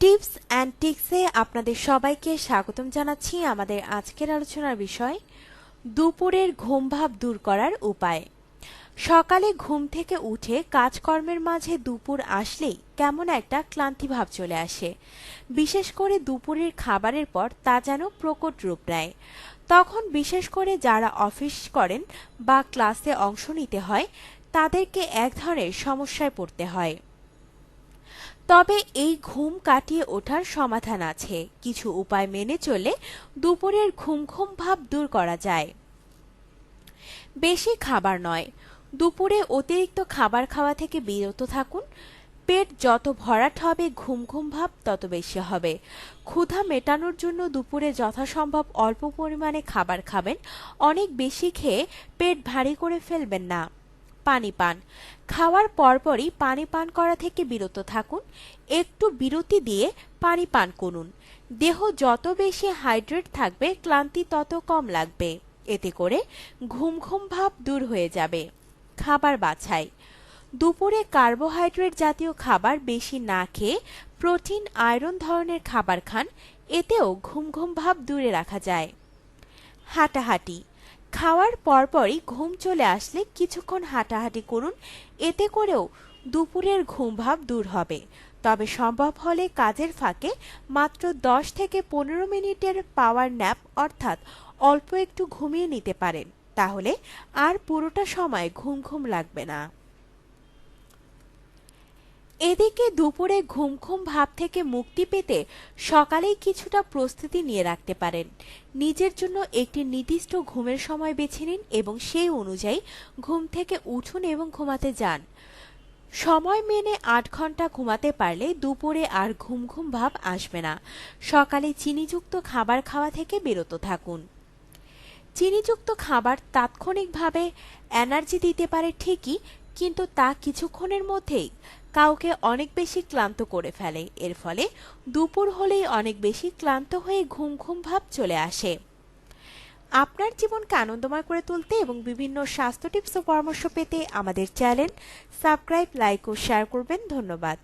Tips and টিক্সে আপনাদের সবাইকে স্বাগতম জানাচ্ছি আমাদের আজকের আলোচনার বিষয়, দুপুরের ঘুমভাব দূর করার উপায়। সকালে ঘুম থেকে উঠে কাজকর্মের মাঝে দুপুর আসলেই কেমন একটা ক্লান্তি ভাব চলে আসে। বিশেষ করে দুপুরের খাবারের পর তা যেন প্রকট রূপ নেয়। তখন বিশেষ করে যারা অফিস করেন বা ক্লাসে অংশ নিতে হয়, তাদেরকে এক ধরনের সমস্যায় পড়তে হয়। তবে এই ঘুম কাটিয়ে ওঠার সমাধান আছে। কিছু উপায় মেনে চলে দুপুরের ঘুম ঘুম ভাব দূর করা যায়। বেশি খাবার নয়। দুপুরে অতিরিক্ত খাবার খাওয়া থেকে বিরত থাকুন। পেট যত ভরাট হবে ঘুম ঘুম ভাব তত বেশি হবে। ক্ষুধা মেটানোর জন্য দুপুরে যথাসম্ভব অল্প পরিমাণে খাবার খাবেন। অনেক বেশি খেয়ে পেট ভারী করে ফেলবেন না। পানি পান। খাওয়ার পরপরই পানি পান করা থেকে বিরত থাকুন। একটু বিরতি দিয়ে পানি পান করুন। দেহ যত বেশি হাইড্রেট থাকবে, ক্লান্তি তত কম লাগবে। এতে করে ঘুম ঘুম ভাব দূর হয়ে যাবে। খাবার বাছাই। দুপুরে কার্বোহাইড্রেট জাতীয় খাবার বেশি না খেয়ে প্রোটিন, আয়রন ধরনের খাবার খান। এতেও ঘুম ঘুম ভাব দূরে রাখা যায়। হাঁটাহাঁটি। খাওয়ার পরপরই ঘুম চলে আসলে কিছুক্ষণ হাঁটাহাঁটি করুন, এতে করেও দুপুরের ঘুম ভাব দূর হবে। তবে সম্ভব হলে কাজের ফাঁকে মাত্র দশ থেকে পনেরো মিনিটের পাওয়ার ন্যাপ অর্থাৎ অল্প একটু ঘুমিয়ে নিতে পারেন। তাহলে আর পুরোটা সময় ঘুম ঘুম লাগবে না। এদিকে দুপুরে ঘুম ঘুম ভাব থেকে মুক্তি পেতে সকালেই কিছুটা প্রস্তুতি নিয়ে রাখতে পারেন। নিজের জন্য একটি নির্দিষ্ট ঘুমের সময় বেছে নিন এবং সেই অনুযায়ী ঘুম থেকে উঠুন এবং ঘুমাতে যান। সময় মেনে আট ঘণ্টা ঘুমাতে পারলে দুপুরে আর ঘুম ঘুম ভাব আসবে না। সকালে চিনিযুক্ত খাবার খাওয়া থেকে বিরত থাকুন। চিনিযুক্ত খাবার তাৎক্ষণিকভাবে এনার্জি দিতে পারে ঠিকই, কিন্তু তা কিছুক্ষণের মধ্যেই। কাউকে অনেক বেশি ক্লান্ত করে ফেলে। এর ফলে দুপুর হলেই অনেক বেশি ক্লান্ত হয়ে ঘুম ঘুম ভাব চলে আসে। আপনার জীবনকে আনন্দময় করে তুলতে এবং বিভিন্ন স্বাস্থ্য টিপস ও পরামর্শ পেতে আমাদের চ্যানেল সাবস্ক্রাইব, লাইক ও শেয়ার করবেন। ধন্যবাদ।